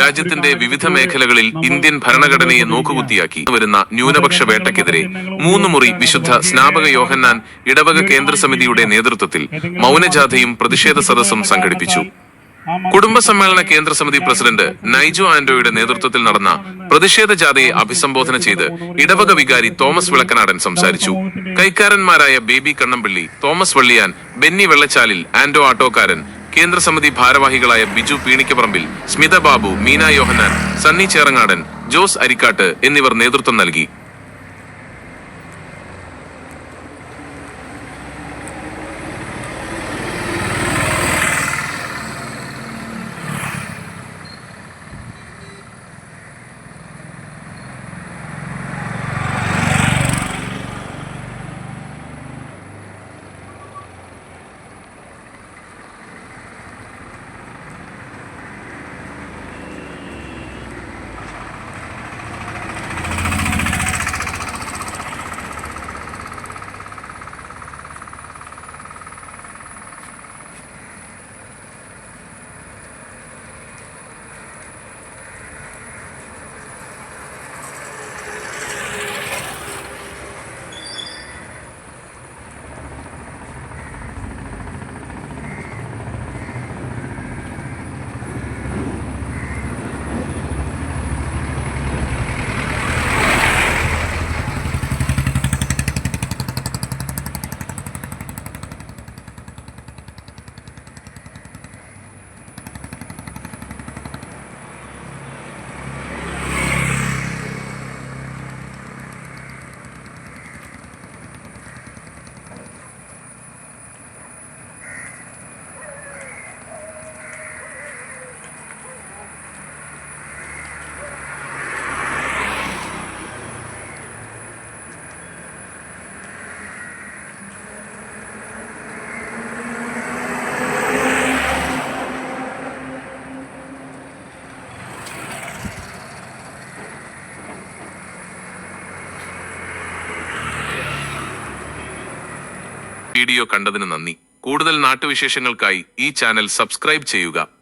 രാജ്യത്തിന്റെ വിവിധ മേഖലകളിൽ ഇന്ത്യൻ ഭരണഘടനയെ നോക്കുകുത്തിയാക്കി. വരുന്ന ന്യൂനപക്ഷ വേട്ടയ്ക്കെതിരെ മൂന്ന് മുറി വിശുദ്ധ സ്നാപക യോഹന്നാൻ ഇടവക കേന്ദ്ര സമിതിയുടെ നേതൃത്വത്തിൽ മൗനജാഥയും പ്രതിഷേധ സദസ്സും സംഘടിപ്പിച്ചു. കുടുംബ സമ്മേളന കേന്ദ്ര സമിതി പ്രസിഡന്റ് നൈജു ആന്റോയുടെ നേതൃത്വത്തിൽ നടന്ന പ്രതിഷേധ ജാഥയെ അഭിസംബോധന ചെയ്ത് ഇടവക വികാരി തോമസ് വിളക്കനാടൻ സംസാരിച്ചു. കൈക്കാരന്മാരായ ബേബി കണ്ണമ്പള്ളി തോമസ് വള്ളിയാൻ ബെന്നി വെള്ളച്ചാലിൽ ആൻഡോ ആട്ടോക്കാരൻ കേന്ദ്ര സമിതി ഭാരവാഹികളായ ബിജു പീണിക്കപ്പറമ്പിൽ സ്മിത ബാബു മീന യോഹന്നാൻ സണ്ണി ചേറങ്ങാടൻ ജോസ് അരിക്കാട്ട് എന്നിവർ നേതൃത്വം നൽകി. വീഡിയോ കണ്ടതിന് നന്ദി. കൂടുതൽ നാട്ടുവിശേഷങ്ങൾക്കായി ഈ ചാനൽ സബ്സ്ക്രൈബ് ചെയ്യുക.